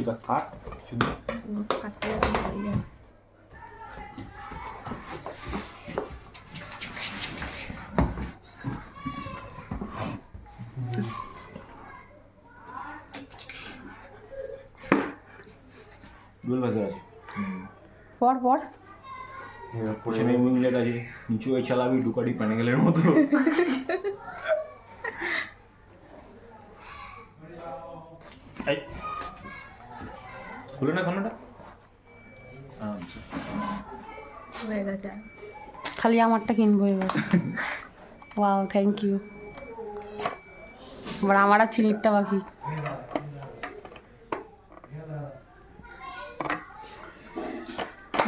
কিছুটা কাট আছে। পর পর। পিছনে উইংলেট আছে। নিচু হয়ে চালাবি ডুকাটি প্যানেগেলের মতো। খুলে না সামনেটা। হয়ে গেছে খালি আমারটা কিনবো এবার। ওয়াও থ্যাংক ইউ এবার আমার আর চিলিরটা বাকি।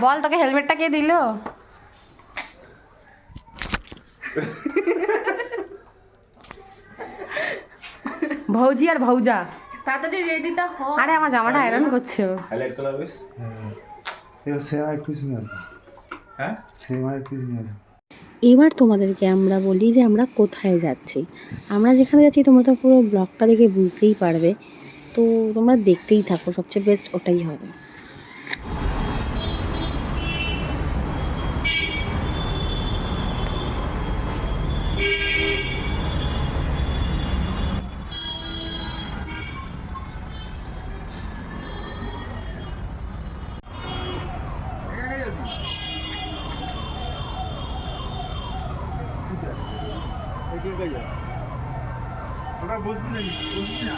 বল তোকে হেলমেটটা কে দিল? ভৌজি আর ভৌজা। তাড়াতাড়ি রেডিটা হ। আরে আমার জামাটা আয়রন করছে ও। হাইলাইট কালার বেশ? হ্যাঁ। সেম আর পিস নিয়ে হ্যাঁ? সেম আর পিস নিয়ে এবার তোমাদেরকে আমরা বলি যে আমরা কোথায় যাচ্ছি। আমরা যেখানে যাচ্ছি তোমরা তো পুরো ব্লগটা দেখে বুঝতেই পারবে। তো তোমরা দেখতেই থাকো সবচেয়ে বেস্ট ওটাই হবে। ওটা বুঝবি না বুঝবি না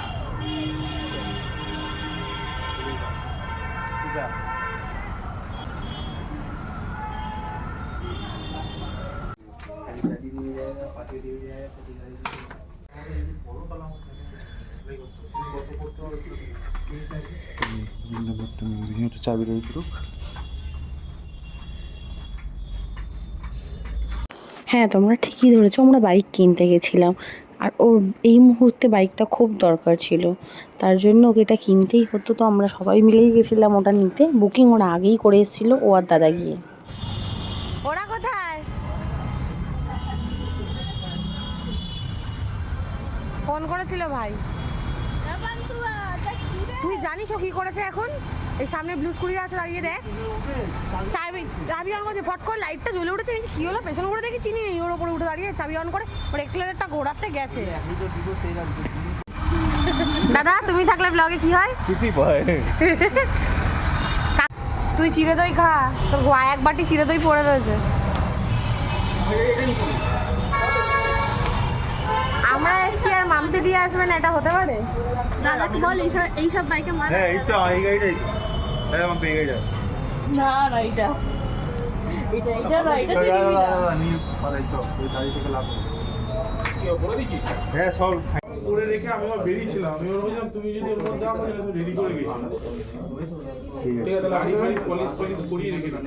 চাবি রয়ে হ্যাঁ তোমরা ঠিকই ধরেছো, আমরা বাইক কিনতে গেছিলাম। আর ওর এই মুহূর্তে বাইকটা খুব দরকার ছিল। তার জন্য ওকে এটা কিনতেই হতো, তো আমরা সবাই মিলেই গেছিলাম ওটা নিতে। বুকিং ওরা আগেই করে এসেছিল, ও আর দাদা গিয়ে। ওরা কোথায়? ফোন করেছিল ভাই। তুই জানিস ও কি করেছে এখন? এই সামনে ব্লু স্কুটির আছে দাঁড়িয়ে দেখ। চাবি চাবি অন করে ফট করে লাইটটা জ্বলে উঠেছে আমি কি হলো? পেছন করে দেখি চিনি নেই ওর ওপরে উঠে দাঁড়িয়ে চাবি অন করে ওর এক্সেলারেটটা ঘোরাতে গেছে। দাদা তুমি থাকলে ব্লগে কি হয়? তুই চিড়ে দই খা তোর এক বাটি চিড়ে দই পড়ে রয়েছে। আমরা এসছি আর মাম্পি দিয়ে আসবেন এটা হতে পারে? দাদা বল এইসব এইসব বাইকে মার হ্যাঁ এই তো এই গাড়িটাই। হ্যাঁ আমার পেয়ে গাড়িটা। না না এটা। এটা এটা না এটা দিয়ে দিবি। না। নিয়ে পালাই চল ওই গাড়ি থেকে লাভ কি বলে দিছিস? হ্যাঁ সব করে রেখে আমি আবার বেরিয়েছিলাম। আমি ওর তুমি যদি ওর মধ্যে আমার সব রেডি করে গেছিলাম ঠিক আছে। তাহলে পলিশ পলিশ করিয়ে রেখে দিন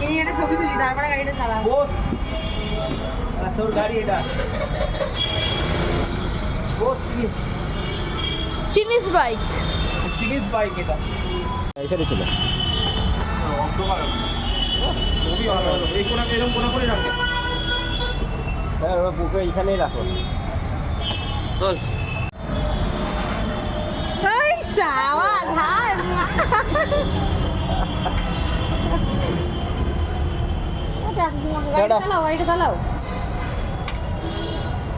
একটা ছবি তুলি তারপরে গাড়িটা চালা। বস। আর তোর গাড়ি এটা। বস চিনিস চিনিস বাইক। চিনিস বাইক এটা। এখানে চলে। খুবই ভালো হলো এই কোনা এরকম কোনা করে রাখবে হ্যাঁ ওরা বুকে এইখানেই রাখো। চল। ধার চালাও গাড়িটা চালাও।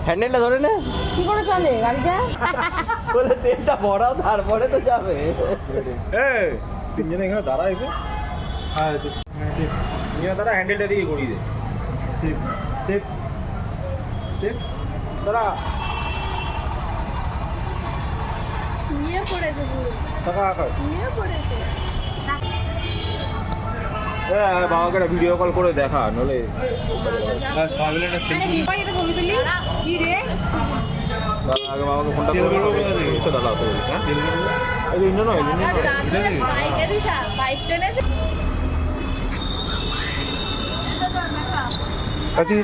হ্যান্ডেলটা ধরে নে। কি করে চলে গাড়িটা? বলে তেলটা ভরাও তারপরে তো যাবে। এই তিনজনে এখানে দাঁড়া এসে হ্যাঁ হ্যাঁ নিয়ে দাঁড়া হ্যান্ডেলটা দিয়ে করিয়ে দে। টিপ টিপ টিপ দাঁড়া। শুয়ে পড়েছে পুরো। টাকা আকাশ। শুয়ে পড়েছে। হ্যাঁ বাবাকে একটা ভিডিও কল করে দেখা নলে হ্যাঁ আগে বাবাকে ফোনটা করে ভরবো কোথা থেকে? তো দাদা তো হ্যাঁ? এই ইঞ্জিন ইঞ্জিন পাইপ টেনেছে চিনি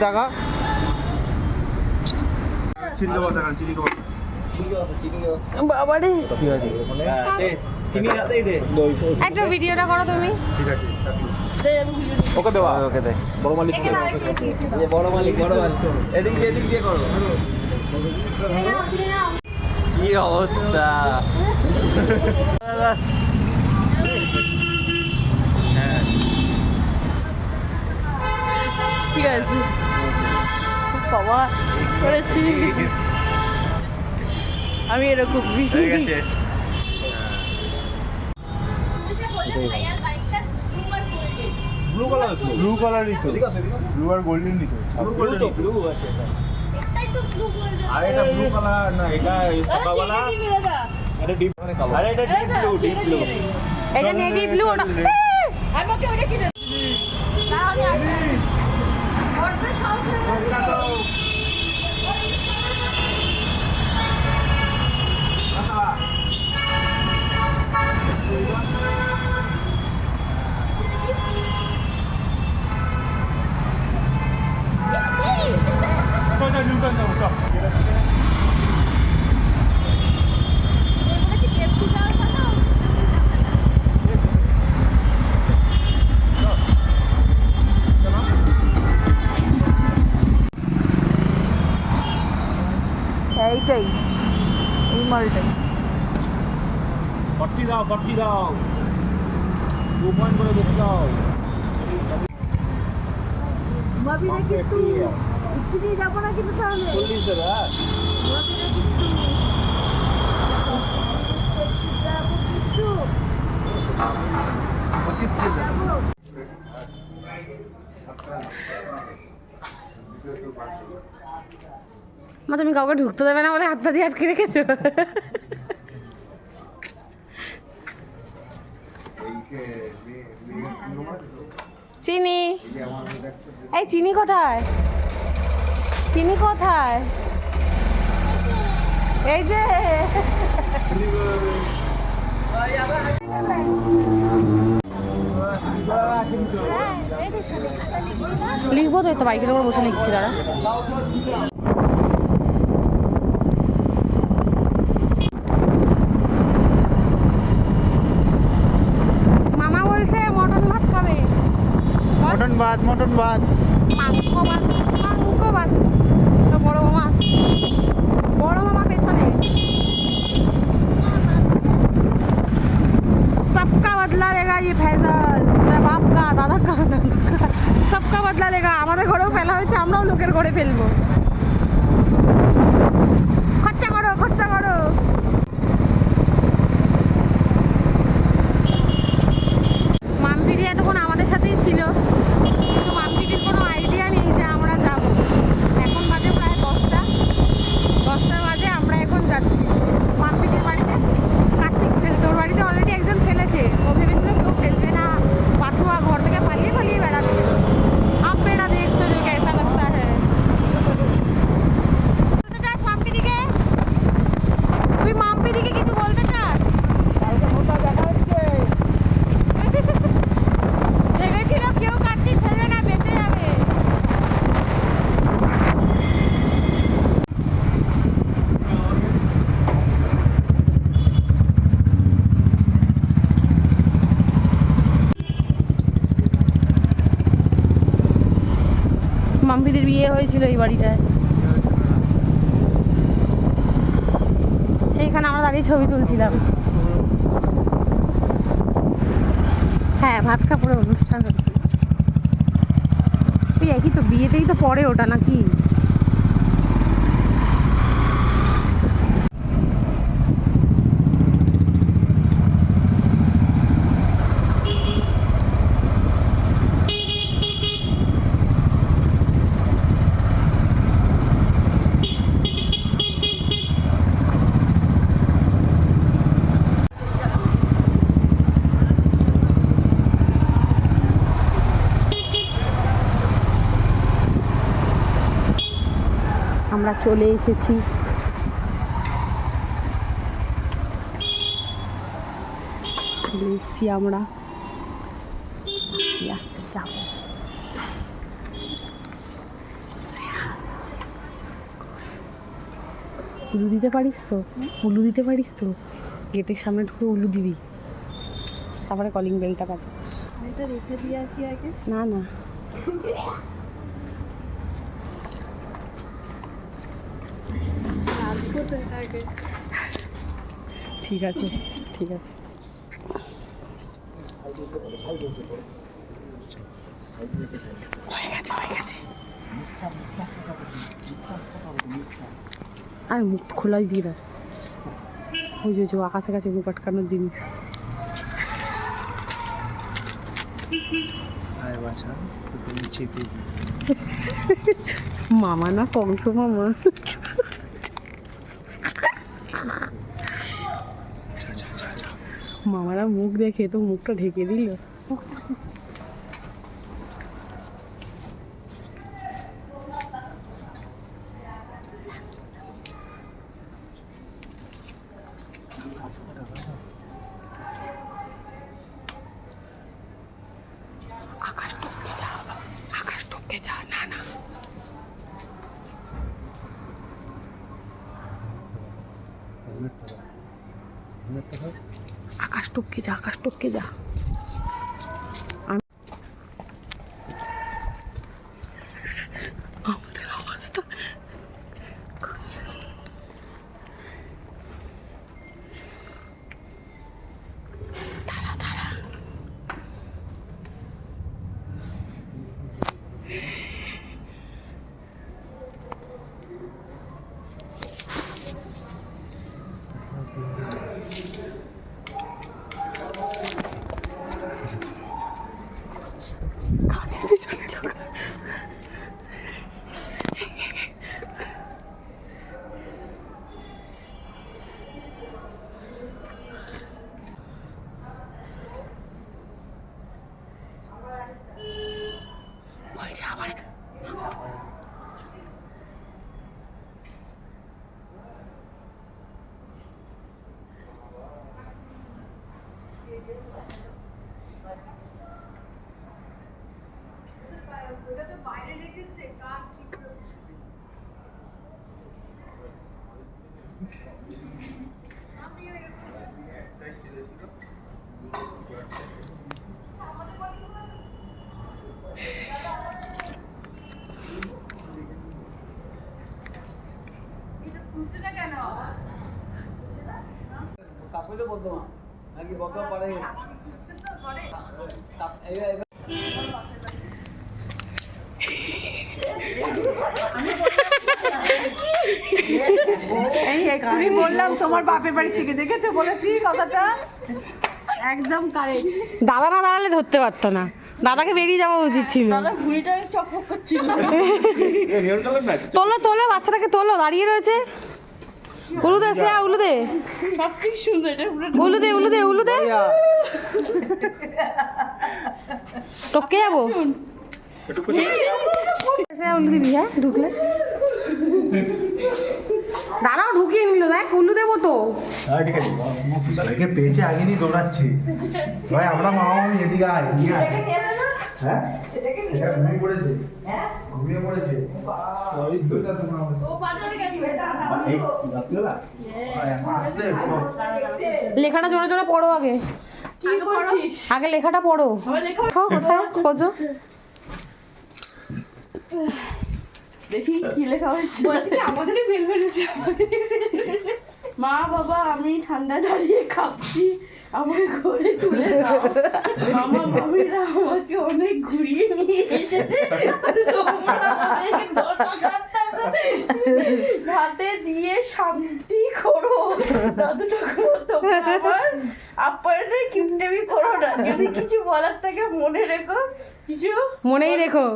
আছে চিনি রাতেই দে একটা ভিডিওটা করো তুমি। ঠিক আছে ওকে দেওয়া ওকে দে বড় মালিক যে বড় মালিক বড় মালিক। এদিক দিয়ে এদিক দিয়ে করো। চিনি নাও, চিনি নাও। কি অবস্থা? ঠিক আছে। বাবা করেছি। আমি এরকম হয়ে গেছে। ব্লু কালার ব্লু কালারই তো ঠিক আছে ঠিক আছে ব্লু আর গোল্ডেনই তো। ব্লু তো। ব্লু আছে আর এটা ব্লু কালার না এটা ডিপ কালার আরে এটা ডিপ ব্লু ডিপ ব্লু এটা নেভি ব্লু ওটা ফর্টি দাও ফর্টি দাও। টু পয়েন্ট করে বেশি দাও। চল্লিশ দেবে হ্যাঁ। মা তুমি কাউকে ঢুকতে দেবে না বলে হাত পা দিয়ে আটকে রেখেছো? চিনি। এই চিনি কোথায়? চিনি কোথায়? এই যে। লিখব তো এই তো বাইকের উপর বসে লিখছি দাঁড়া মামা বলছে মটন ভাত খাবে মটন ভাত মটন ভাত মাংস ভাত মাংস ভাত তো বড় মামা আসছে। বড় মামা পেছনে सबका बदला लेगा ये फैजल मेरा बाप का दादा का नाना का सबका बदला लेगा আমাদের ঘরেও ফেলা হয়েছে আমরাও লোকের ঘরে ফেলবো খরচা করো খরচা করো মামপিটি এতক্ষণ আমাদের সাথেই ছিল বিয়ে হয়েছিল এই বাড়িটায়। সেইখানে আমরা দাঁড়িয়ে ছবি তুলছিলাম। হ্যাঁ ভাত কাপড়ের অনুষ্ঠান তুই একই তো, বিয়েতেই তো পরে ওটা নাকি? চলে এসেছি। চলে এসেছি আমরা। আসতে যাব। উলু দিতে পারিস তো? উলু দিতে পারিস তো? গেটের সামনে ঢুকে উলু দিবি। তারপরে কলিং বেলটা বাজে। না না। ঠিক আছে ঠিক আছে। হয়ে গেছে হয়ে গেছে আর মুখ খোলাই দিয়ে দাও। ওই যে যে আকাশে কাছে মুখ আটকানোর জিনিস। মামা না কংস মামা। মামারা মুখ দেখে তো মুখটা ঢেকে দিল আকাশ টপকে যা আকাশ টপকে যা না না আকাশ টপকে যা আকাশ টপকে যা। কাকুই তো বলতো মা নাকি বলতে পারে এই বললাম তোমার বাপের বাড়ি থেকে দেখেছ? বলেছি কথাটা। একদম কারেক্ট দাদা না দাঁড়ালে ধরতে পারতো না। দাদাকে বেরিয়ে যাওয়া উচিত ছিল। তোলো তোলো বাচ্চাটাকে তোলো দাঁড়িয়ে রয়েছে। উলুদে সে উলুদে উলুদে উলুদে উলুদে টপকে যাব? সে উলু দিবি হ্যাঁ? ঢুকলে। দাঁড়াও ঢুকিয়ে নিল দেখ উলু দেবো তো। হ্যাঁ ঠিক আছে। ছেলেকে পেয়েছে আগে নিয়ে দৌড়াচ্ছে। ভাই আমরা মামা মামি এদিকে আয় হ্যাঁ? সেটা ঘুমিয়ে পড়েছে। ঘুমিয়ে পড়েছে। ওই তো তোমার আসলে লেখাটা জোরে জোরে পড়ো আগে। আগে লেখাটা পড়ো। খাও কোথায় খোঁজো। মা বাবা আমি ঠান্ডা দাঁড়িয়ে খাচ্ছি। আমাকে ঘরে তুলে দাও। মামা মামিরা আমাকে অনেক ঘুরিয়ে নিয়ে এসেছে। হাতে দিয়ে শান্তি করো। দাদু ঠাকুর তোমরা আমার আপ্যায়নের কিপটেমি করো না। যদি কিছু বলার থাকে মনে রেখো। কিছু? মনেই রেখো।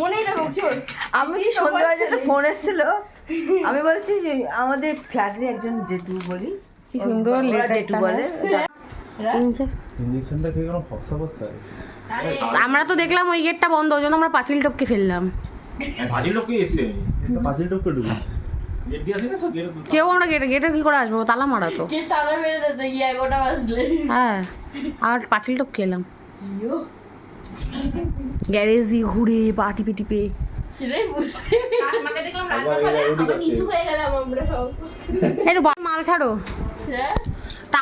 মনেই রেখো আমি কি সন্ধ্যাবেলা একটা ফোন এসেছিল? আমি বলছি যে আমাদের ফ্ল্যাটের একজন জেঠু বলি। কি সুন্দর জেঠু বলে। ইঞ্জেকশনটা খেয়ে কোনো ফসা ফসা আমরা তো দেখলাম ওই গেটটা বন্ধ ওই জন্য আমরা পাঁচিল টপকে ফেললাম। পাঁচিল টপকে ঢুকে গেট কেউ আমরা গেটে গেটে কি করে আসব? তালা মারা তো। তালা মেরে দিতে গিয়ে এগারোটা বাজলে হ্যাঁ আর পাঁচিল টপ খেলাম গ্যারেজ দিয়ে ঘুরে পা টিপে টিপে। হয়ে মাল ছাড়ো।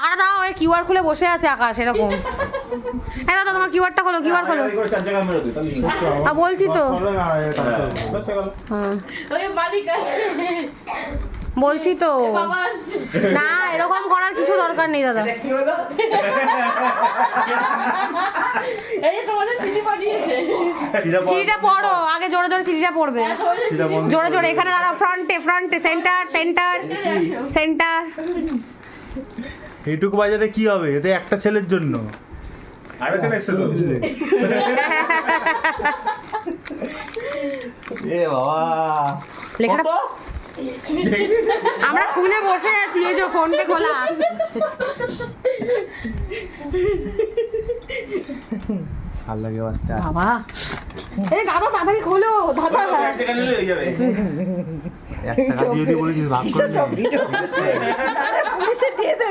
হ্যাঁ টাকাটা দাও ওই কিউআর খুলে বসে আছে আকাশ এরকম। হ্যাঁ দাদা তোমার কিউআরটা খোলো কিউআর খোলো। করে চার জায়গা মেরে দিই তাহলে হ্যাঁ বলছি তো। হয়ে হ্যাঁ ওই মালিক আসছে। বলছি তো। না এরকম করার কিছু দরকার নেই দাদা। চিঠিটা পড়ো। আগে জোরে জোরে চিঠিটা পড়বে। জোরে জোরে এখানে দাঁড়াও ফ্রন্টে ফ্রন্টে সেন্টার সেন্টার সেন্টার এইটুকু বাজারে কি হবে? এতে একটা ছেলের জন্য। আরে চলে এসছে তো। এ বাবা। লেখাটা আমরা খুলে বসে আছি এই যে ফোনপে খোলা। ভালো লাগে বাবা। এই দাদা তাড়াতাড়ি খোলো। দাদা।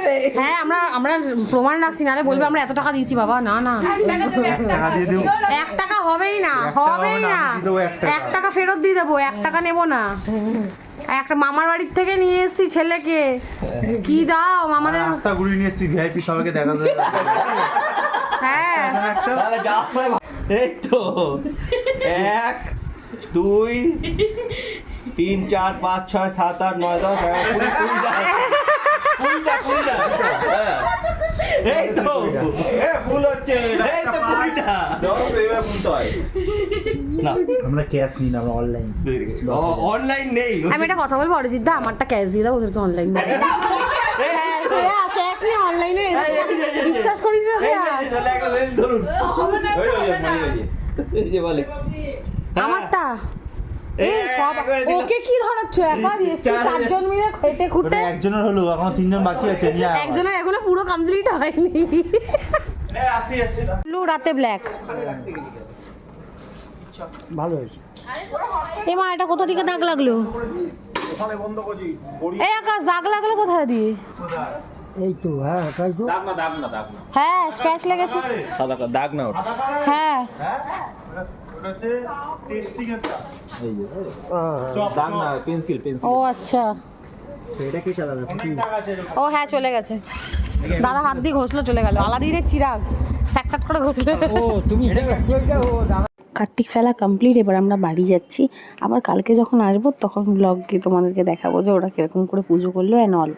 হয়ে হ্যাঁ আমরা আমরা প্রমাণ রাখছি নালে বলবে আমরা এত টাকা দিয়েছি বাবা না না। টাকা দিয়ে দেবো। এক টাকা হবেই না হবেই হবে না, এক টাকা। ফেরত দিয়ে দেবো এক টাকা নেব না। একটা মামার বাড়ির থেকে নিয়ে এসেছি ছেলেকে। কি দাও মামাদের রাস্তা ঘুরিয়ে নিয়ে এসছি ভিআইপি সবাইকে দেখা হ্যাঁ এই তো। এক দুই তিন চার পাঁচ ছয় সাত আট নয় দশ কুড়ি কুড়িটা কুড়িটা কুড়িটা হ্যাঁ। এই তো। ভুল হচ্ছে এই তো কুড়িটা। দশ এইভাবে বলতে হয়। না। আমরা ক্যাশ নিই না আমরা অনলাইন অনলাইন নেই। আমি একটা কথা বলব অরিজিৎ দা আমারটা ক্যাশ দিয়ে দাও ওদেরকে অনলাইন ক্যাশ নিয়ে অনলাইনে বিশ্বাস করিস না ধরুন। আমারটা? ওকে কি ধরাচ্ছ? একা দিয়েছি চারজন মিলে খেটে খুঁটে? একজনের হলো এখন তিনজন বাকি আছে নিয়ে একজনের এখনও পুরো কমপ্লিট হয়নি। এই, আসি আসি। ব্লু রাতে ব্ল্যাক ভালো হয়েছে। এ মা এটা কোথা থেকে দাগ লাগল? এই আকাশ দাগ লাগল কোথায় দিয়ে? দাগ না দাগ না দাগ না। হ্যাঁ স্ক্র্যাচ লেগেছে। সাদা দাগ না ওটা। হ্যাঁ। ওটা হচ্ছে টেস্টিং এর। দাগ না পেন্সিল পেন্সিল ও আচ্ছা। অনেক টাকা আছে ও হ্যাঁ চলে গেছে। দাদা হাত দিয়ে ঘষলো চলে গেল। আলাদিনের চিরাগ। স্যাক স্যাক করে ঘষলো। কার্তিক ফেলা কমপ্লিট এবার আমরা বাড়ি যাচ্ছি। আবার কালকে যখন আসব তখন ব্লগে তোমাদেরকে দেখাবো যে ওরা কীরকম করে পুজো করল অ্যান্ড অল